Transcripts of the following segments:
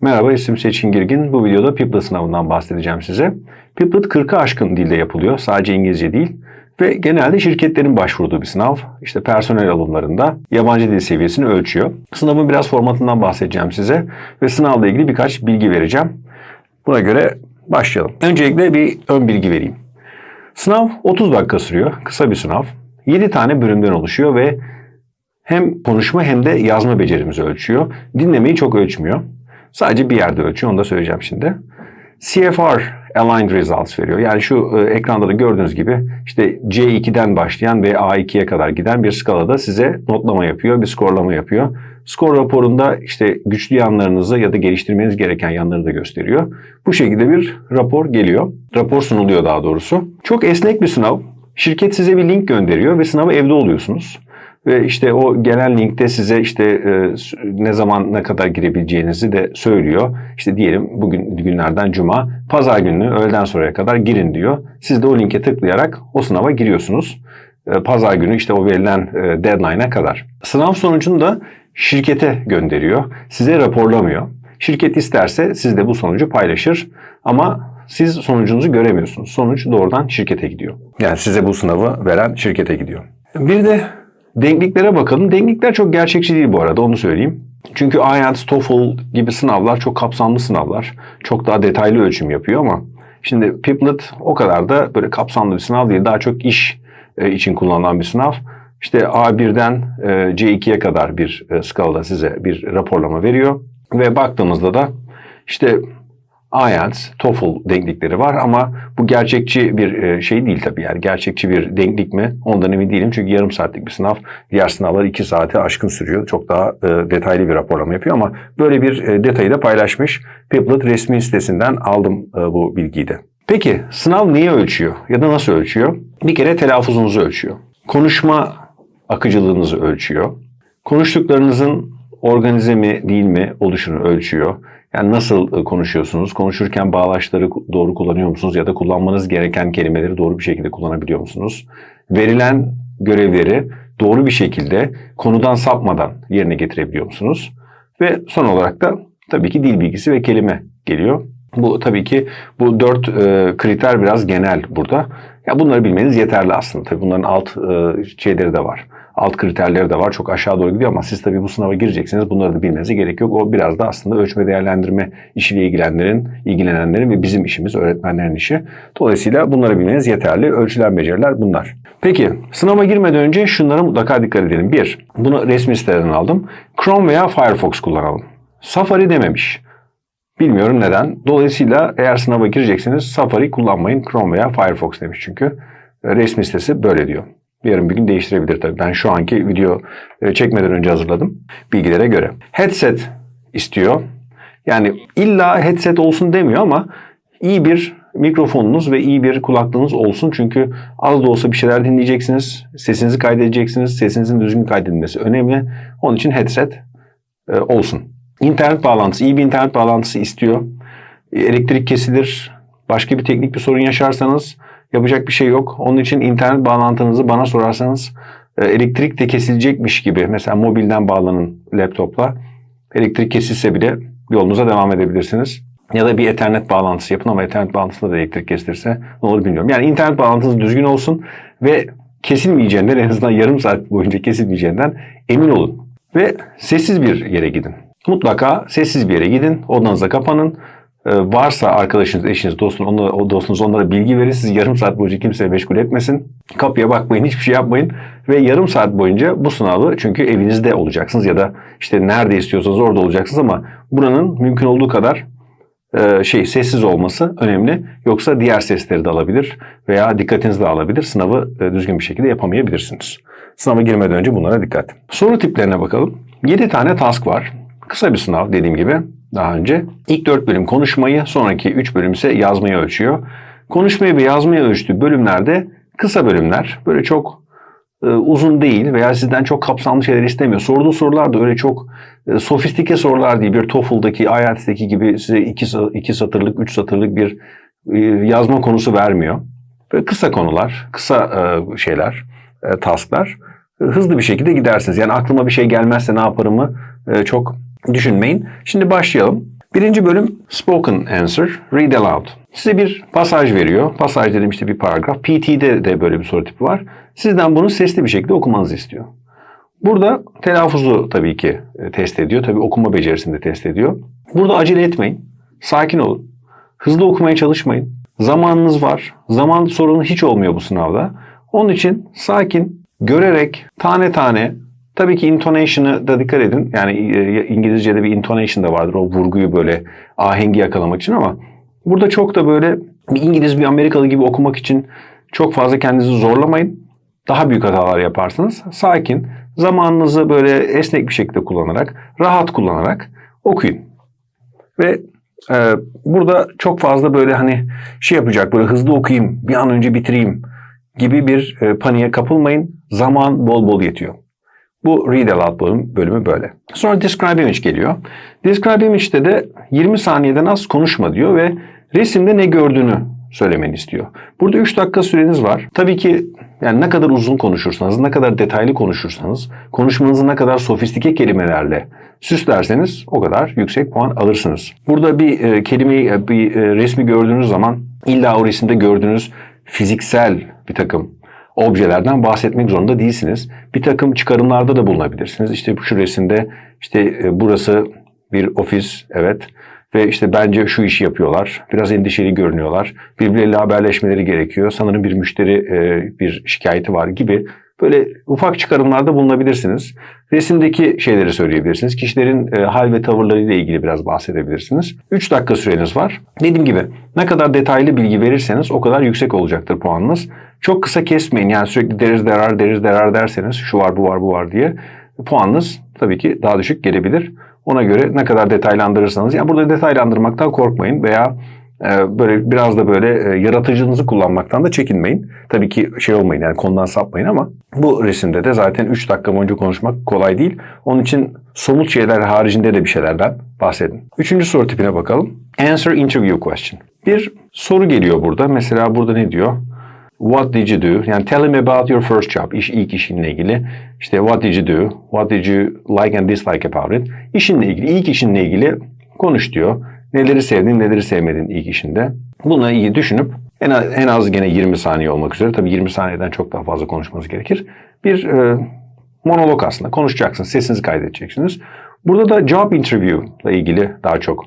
Merhaba isim Seçin Girgin. Bu videoda Piplet sınavından bahsedeceğim size. Piplet 40'ı aşkın dilde yapılıyor. Sadece İngilizce değil. Ve genelde şirketlerin başvurduğu bir sınav. İşte personel alımlarında yabancı dil seviyesini ölçüyor. Sınavın biraz formatından bahsedeceğim size. Ve sınavla ilgili birkaç bilgi vereceğim. Buna göre başlayalım. Öncelikle bir ön bilgi vereyim. Sınav 30 dakika sürüyor. Kısa bir sınav. 7 tane bölümden oluşuyor ve hem konuşma hem de yazma becerimizi ölçüyor. Dinlemeyi çok ölçmüyor. Sadece bir yerde ölçüyor. Onu da söyleyeceğim şimdi. CFR Aligned Results veriyor. Yani şu e, ekranda da gördüğünüz gibi işte C2'den başlayan ve A2'ye kadar giden bir skalada size notlama yapıyor, bir skorlama yapıyor. Skor raporunda işte güçlü yanlarınızı ya da geliştirmeniz gereken yanları da gösteriyor. Bu şekilde bir rapor geliyor. Rapor sunuluyor daha doğrusu. Çok esnek bir sınav. Şirket size bir link gönderiyor ve sınavı evde oluyorsunuz. Ve işte o gelen linkte size işte e, ne zaman ne kadar girebileceğinizi de söylüyor. İşte diyelim bugün günlerden cuma, pazar günü öğleden sonraya kadar girin diyor. Siz de o linke tıklayarak o sınava giriyorsunuz. E, pazar günü işte o verilen e, deadline'a kadar. Sınav sonucunu da şirkete gönderiyor. Size raporlamıyor. Şirket isterse siz de bu sonucu paylaşır ama siz sonucunuzu göremiyorsunuz. Sonuç doğrudan şirkete gidiyor. Yani size bu sınavı veren şirkete gidiyor. Bir de Denkliklere bakalım. Denklikler çok gerçekçi değil bu arada onu söyleyeyim. Çünkü IELTS, TOEFL gibi sınavlar çok kapsamlı sınavlar. Çok daha detaylı ölçüm yapıyor ama şimdi Piplet o kadar da böyle kapsamlı bir sınav değil. Daha çok iş e, için kullanılan bir sınav. İşte A1'den e, C2'ye kadar bir e, skalada size bir raporlama veriyor. Ve baktığımızda da işte IELTS, TOEFL denklikleri var ama bu gerçekçi bir e, şey değil tabii yani gerçekçi bir denklik mi ondan emin değilim çünkü yarım saatlik bir sınav diğer sınavlar iki saate aşkın sürüyor çok daha e, detaylı bir raporlama yapıyor ama böyle bir e, detayı da paylaşmış Piplet resmi sitesinden aldım bu bilgiyi de. Peki sınav neyi ölçüyor ya da nasıl ölçüyor? Bir kere telaffuzunuzu ölçüyor. Konuşma akıcılığınızı ölçüyor. Konuştuklarınızın organize mi değil mi oluşunu ölçüyor. Yani nasıl e, konuşuyorsunuz? Konuşurken bağlaçları doğru kullanıyor musunuz? Ya da kullanmanız gereken kelimeleri doğru bir şekilde kullanabiliyor musunuz? Verilen görevleri doğru bir şekilde konudan sapmadan yerine getirebiliyor musunuz? Ve son olarak da tabii ki dil bilgisi ve kelime geliyor. Bu tabii ki bu dört e, kriter biraz genel burada. Ya bunları bilmeniz yeterli aslında. Tabii bunların alt e, şeyleri de var alt kriterleri de var. Çok aşağı doğru gidiyor ama siz tabii bu sınava gireceksiniz. Bunları da bilmenize gerek yok. O biraz da aslında ölçme değerlendirme işiyle ilgilenenlerin, ilgilenenlerin ve bizim işimiz, öğretmenlerin işi. Dolayısıyla bunları bilmeniz yeterli. Ölçülen beceriler bunlar. Peki sınava girmeden önce şunlara mutlaka dikkat edelim. Bir, bunu resmi siteden aldım. Chrome veya Firefox kullanalım. Safari dememiş. Bilmiyorum neden. Dolayısıyla eğer sınava girecekseniz Safari kullanmayın. Chrome veya Firefox demiş çünkü. Resmi sitesi böyle diyor. Yarın bir gün değiştirebilir tabii. Ben şu anki video e, çekmeden önce hazırladım bilgilere göre. Headset istiyor. Yani illa headset olsun demiyor ama iyi bir mikrofonunuz ve iyi bir kulaklığınız olsun. Çünkü az da olsa bir şeyler dinleyeceksiniz. Sesinizi kaydedeceksiniz. Sesinizin düzgün kaydedilmesi önemli. Onun için headset e, olsun. İnternet bağlantısı, iyi bir internet bağlantısı istiyor. Elektrik kesilir. Başka bir teknik bir sorun yaşarsanız Yapacak bir şey yok. Onun için internet bağlantınızı bana sorarsanız e, elektrik de kesilecekmiş gibi mesela mobilden bağlanın laptopla. Elektrik kesilse bile yolunuza devam edebilirsiniz. Ya da bir ethernet bağlantısı yapın ama ethernet bağlantısında da elektrik kesilirse ne olur bilmiyorum. Yani internet bağlantınız düzgün olsun ve kesilmeyeceğinden en azından yarım saat boyunca kesilmeyeceğinden emin olun. Ve sessiz bir yere gidin. Mutlaka sessiz bir yere gidin. Odanıza kapanın. Ee, varsa arkadaşınız, eşiniz, dostunuz, onlara, o dostunuz onlara bilgi verin. Sizi yarım saat boyunca kimseye meşgul etmesin. Kapıya bakmayın, hiçbir şey yapmayın. Ve yarım saat boyunca bu sınavı çünkü evinizde olacaksınız ya da işte nerede istiyorsanız orada olacaksınız ama buranın mümkün olduğu kadar e, şey sessiz olması önemli. Yoksa diğer sesleri de alabilir veya dikkatinizi de alabilir. Sınavı e, düzgün bir şekilde yapamayabilirsiniz. Sınava girmeden önce bunlara dikkat. Soru tiplerine bakalım. 7 tane task var. Kısa bir sınav dediğim gibi daha önce. İlk 4 bölüm konuşmayı, sonraki 3 bölüm ise yazmayı ölçüyor. Konuşmayı ve yazmayı ölçtüğü bölümlerde kısa bölümler, böyle çok e, uzun değil veya sizden çok kapsamlı şeyler istemiyor. Sorduğu sorular da öyle çok e, sofistike sorular değil. Bir TOEFL'daki, IELTS'teki gibi size 2 iki satırlık, 3 satırlık bir e, yazma konusu vermiyor. Böyle kısa konular, kısa e, şeyler, e, tasklar. E, hızlı bir şekilde gidersiniz. Yani aklıma bir şey gelmezse ne yaparımı e, çok düşünmeyin. Şimdi başlayalım. Birinci bölüm Spoken Answer, Read Aloud. Size bir pasaj veriyor. Pasaj dedim işte bir paragraf. PT'de de böyle bir soru tipi var. Sizden bunu sesli bir şekilde okumanızı istiyor. Burada telaffuzu tabii ki e, test ediyor. Tabii okuma becerisini de test ediyor. Burada acele etmeyin. Sakin olun. Hızlı okumaya çalışmayın. Zamanınız var. Zaman sorunu hiç olmuyor bu sınavda. Onun için sakin, görerek, tane tane Tabii ki intonation'ı da dikkat edin. Yani e, İngilizce'de bir intonation da vardır. O vurguyu böyle ahengi yakalamak için ama burada çok da böyle bir İngiliz bir Amerikalı gibi okumak için çok fazla kendinizi zorlamayın. Daha büyük hatalar yaparsınız. Sakin, zamanınızı böyle esnek bir şekilde kullanarak, rahat kullanarak okuyun. Ve e, burada çok fazla böyle hani şey yapacak, böyle hızlı okuyayım, bir an önce bitireyim gibi bir e, paniğe kapılmayın. Zaman bol bol yetiyor. Bu Read Aloud bölüm, bölümü böyle. Sonra Describe Image geliyor. Describe Image'de de 20 saniyeden az konuşma diyor ve resimde ne gördüğünü söylemeni istiyor. Burada 3 dakika süreniz var. Tabii ki yani ne kadar uzun konuşursanız, ne kadar detaylı konuşursanız, konuşmanızı ne kadar sofistike kelimelerle süslerseniz o kadar yüksek puan alırsınız. Burada bir e, kelimeyi, e, bir e, resmi gördüğünüz zaman illa o resimde gördüğünüz fiziksel bir takım objelerden bahsetmek zorunda değilsiniz. Bir takım çıkarımlarda da bulunabilirsiniz. İşte şu resimde işte e, burası bir ofis, evet. Ve işte bence şu işi yapıyorlar. Biraz endişeli görünüyorlar. Birbirleriyle haberleşmeleri gerekiyor. Sanırım bir müşteri e, bir şikayeti var gibi böyle ufak çıkarımlarda bulunabilirsiniz. Resimdeki şeyleri söyleyebilirsiniz. Kişilerin e, hal ve tavırlarıyla ilgili biraz bahsedebilirsiniz. 3 dakika süreniz var. Dediğim gibi ne kadar detaylı bilgi verirseniz o kadar yüksek olacaktır puanınız. Çok kısa kesmeyin. Yani sürekli deriz derar deriz derar derseniz şu var bu var bu var diye puanınız tabii ki daha düşük gelebilir. Ona göre ne kadar detaylandırırsanız yani burada detaylandırmaktan korkmayın veya e, böyle biraz da böyle e, yaratıcınızı kullanmaktan da çekinmeyin. Tabii ki şey olmayın yani konudan sapmayın ama bu resimde de zaten 3 dakika boyunca konuşmak kolay değil. Onun için somut şeyler haricinde de bir şeylerden bahsedin. Üçüncü soru tipine bakalım. Answer interview question. Bir soru geliyor burada. Mesela burada ne diyor? What did you do? Yani tell him about your first job. İş, ilk işinle ilgili. İşte what did you do? What did you like and dislike about it? İşinle ilgili, ilk işinle ilgili konuş diyor. Neleri sevdin, neleri sevmedin ilk işinde. Bununla ilgili düşünüp en az, en az gene 20 saniye olmak üzere. Tabii 20 saniyeden çok daha fazla konuşmanız gerekir. Bir e, monolog aslında. Konuşacaksınız, sesinizi kaydedeceksiniz. Burada da job interview ile ilgili daha çok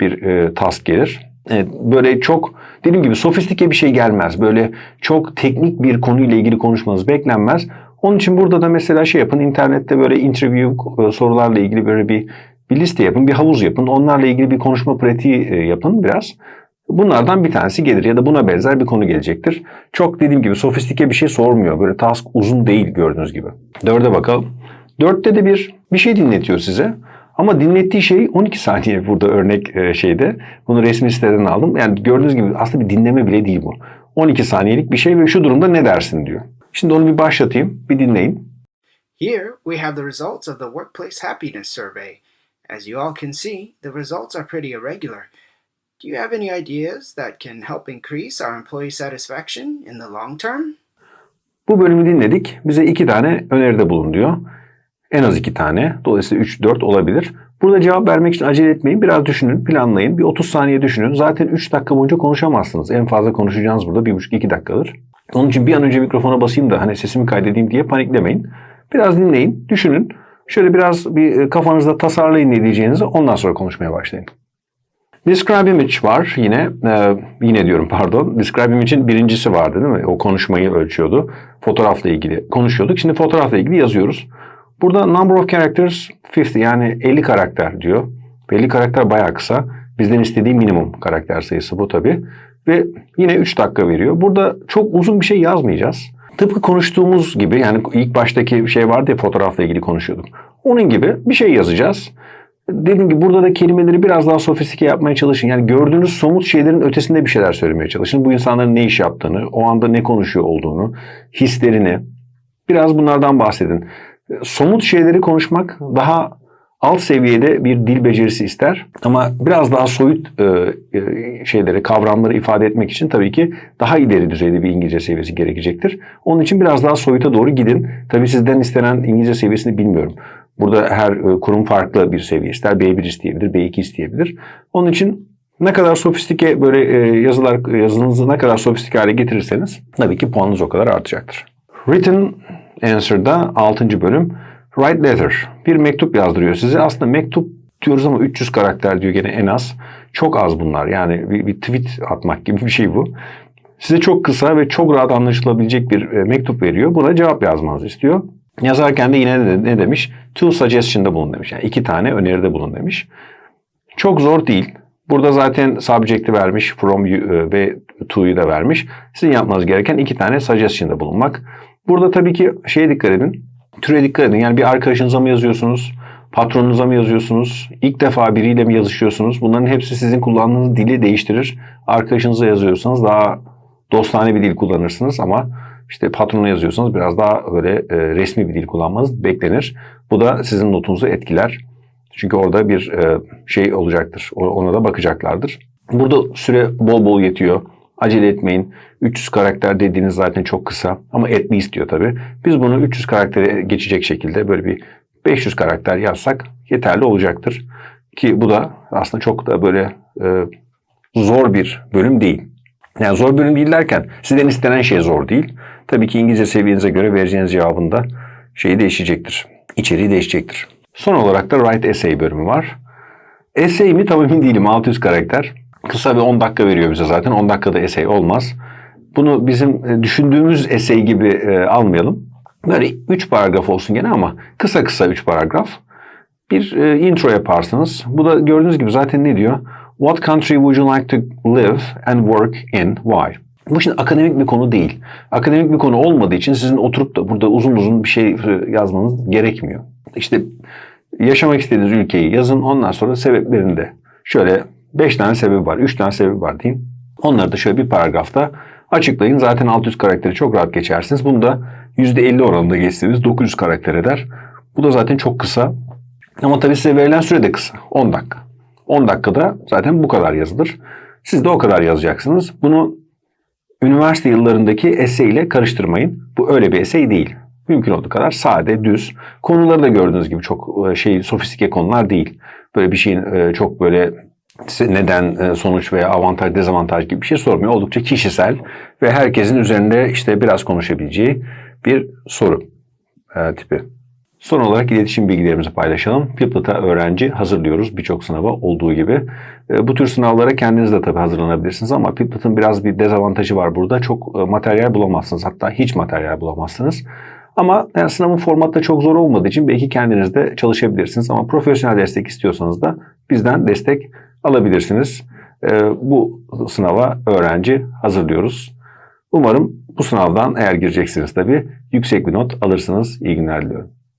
bir e, task gelir. Evet, böyle çok dediğim gibi sofistike bir şey gelmez. Böyle çok teknik bir konuyla ilgili konuşmanız beklenmez. Onun için burada da mesela şey yapın internette böyle interview e, sorularla ilgili böyle bir bir liste yapın, bir havuz yapın. Onlarla ilgili bir konuşma pratiği e, yapın biraz. Bunlardan bir tanesi gelir ya da buna benzer bir konu gelecektir. Çok dediğim gibi sofistike bir şey sormuyor. Böyle task uzun değil gördüğünüz gibi. Dörde bakalım. Dörtte de bir bir şey dinletiyor size. Ama dinlettiği şey 12 saniye burada örnek e, şeyde. Bunu resmi siteden aldım. Yani gördüğünüz gibi aslında bir dinleme bile değil bu. 12 saniyelik bir şey ve şu durumda ne dersin diyor. Şimdi onu bir başlatayım, bir dinleyin. Here we have the results of the Workplace Happiness Survey. As you all can see, the results are pretty irregular. Do you have any ideas that can help increase our employee satisfaction in the long term? Bu bölümü dinledik. Bize iki tane öneride bulun diyor. En az iki tane. Dolayısıyla 3-4 olabilir. Burada cevap vermek için acele etmeyin. Biraz düşünün, planlayın. Bir 30 saniye düşünün. Zaten 3 dakika boyunca konuşamazsınız. En fazla konuşacağınız burada 1,5-2 dakikadır. Onun için bir an önce mikrofona basayım da hani sesimi kaydedeyim diye paniklemeyin. Biraz dinleyin, düşünün. Şöyle biraz bir e, kafanızda tasarlayın ne diyeceğinizi. Ondan sonra konuşmaya başlayın. Describe Image var yine. Ee, yine diyorum pardon. Describe Image'in birincisi vardı değil mi? O konuşmayı ölçüyordu. Fotoğrafla ilgili konuşuyorduk. Şimdi fotoğrafla ilgili yazıyoruz. Burada number of characters 50 yani 50 karakter diyor. 50 karakter bayağı kısa. Bizden istediği minimum karakter sayısı bu tabi. Ve yine 3 dakika veriyor. Burada çok uzun bir şey yazmayacağız. Tıpkı konuştuğumuz gibi yani ilk baştaki şey vardı ya fotoğrafla ilgili konuşuyorduk. Onun gibi bir şey yazacağız. Dediğim gibi burada da kelimeleri biraz daha sofistike yapmaya çalışın. Yani gördüğünüz somut şeylerin ötesinde bir şeyler söylemeye çalışın. Bu insanların ne iş yaptığını, o anda ne konuşuyor olduğunu, hislerini biraz bunlardan bahsedin. Somut şeyleri konuşmak daha alt seviyede bir dil becerisi ister. Ama biraz daha soyut e, e, şeyleri, kavramları ifade etmek için tabii ki daha ileri düzeyde bir İngilizce seviyesi gerekecektir. Onun için biraz daha soyuta doğru gidin. Tabii sizden istenen İngilizce seviyesini bilmiyorum. Burada her e, kurum farklı bir seviye ister. B1 isteyebilir, B2 isteyebilir. Onun için ne kadar sofistike böyle e, yazılar yazınızı ne kadar sofistike hale getirirseniz tabii ki puanınız o kadar artacaktır. Written Answer'da 6. bölüm Write Letter. Bir mektup yazdırıyor size. Aslında mektup diyoruz ama 300 karakter diyor gene en az. Çok az bunlar. Yani bir, bir tweet atmak gibi bir şey bu. Size çok kısa ve çok rahat anlaşılabilecek bir e, mektup veriyor. Buna cevap yazmanızı istiyor. Yazarken de yine ne, demiş? Two suggestion'da bulun demiş. Yani iki tane öneride bulun demiş. Çok zor değil. Burada zaten subject'i vermiş, from you, e, ve to'yu da vermiş. Sizin yapmanız gereken iki tane suggestion'da bulunmak. Burada tabii ki şeye dikkat edin. Türe dikkat edin. Yani bir arkadaşınıza mı yazıyorsunuz? Patronunuza mı yazıyorsunuz? İlk defa biriyle mi yazışıyorsunuz? Bunların hepsi sizin kullandığınız dili değiştirir. Arkadaşınıza yazıyorsanız daha dostane bir dil kullanırsınız ama işte patrona yazıyorsanız biraz daha böyle e, resmi bir dil kullanmanız beklenir. Bu da sizin notunuzu etkiler. Çünkü orada bir e, şey olacaktır. Ona da bakacaklardır. Burada süre bol bol yetiyor. Acele etmeyin. 300 karakter dediğiniz zaten çok kısa ama etli istiyor tabii. Biz bunu 300 karaktere geçecek şekilde böyle bir 500 karakter yazsak yeterli olacaktır. Ki bu da aslında çok da böyle e, zor bir bölüm değil. Yani zor bölüm değil derken sizden istenen şey zor değil. Tabii ki İngilizce seviyenize göre vereceğiniz cevabın da şeyi değişecektir. İçeriği değişecektir. Son olarak da Write Essay bölümü var. Essay mi tam emin değilim 600 karakter. Kısa bir 10 dakika veriyor bize zaten. 10 dakikada essay olmaz. Bunu bizim e, düşündüğümüz essay gibi e, almayalım. Böyle 3 paragraf olsun gene ama kısa kısa 3 paragraf. Bir e, intro yaparsınız. Bu da gördüğünüz gibi zaten ne diyor? What country would you like to live and work in? Why? Bu şimdi akademik bir konu değil. Akademik bir konu olmadığı için sizin oturup da burada uzun uzun bir şey e, yazmanız gerekmiyor. İşte yaşamak istediğiniz ülkeyi yazın ondan sonra sebeplerini de şöyle 5 tane sebebi var, 3 tane sebebi var diyeyim. Onları da şöyle bir paragrafta açıklayın. Zaten 600 karakteri çok rahat geçersiniz. Bunu da %50 oranında geçseniz 900 karakter eder. Bu da zaten çok kısa. Ama tabii size verilen süre de kısa. 10 dakika. 10 dakikada zaten bu kadar yazılır. Siz de o kadar yazacaksınız. Bunu üniversite yıllarındaki essay ile karıştırmayın. Bu öyle bir essay değil. Mümkün olduğu kadar sade, düz. Konuları da gördüğünüz gibi çok e, şey sofistike konular değil. Böyle bir şeyin e, çok böyle neden, e, sonuç veya avantaj, dezavantaj gibi bir şey sormuyor. Oldukça kişisel ve herkesin üzerinde işte biraz konuşabileceği bir soru e, tipi. Son olarak iletişim bilgilerimizi paylaşalım. Piplet'a öğrenci hazırlıyoruz birçok sınava olduğu gibi. E, Bu tür sınavlara kendiniz de tabii hazırlanabilirsiniz ama Piplet'ın biraz bir dezavantajı var burada. Çok e, materyal bulamazsınız. Hatta hiç materyal bulamazsınız. Ama yani sınavın formatı da çok zor olmadığı için belki kendiniz de çalışabilirsiniz. Ama profesyonel destek istiyorsanız da bizden destek alabilirsiniz. E, Bu sınava öğrenci hazırlıyoruz. Umarım bu sınavdan eğer gireceksiniz tabii yüksek bir not alırsınız. İyi günler diliyorum.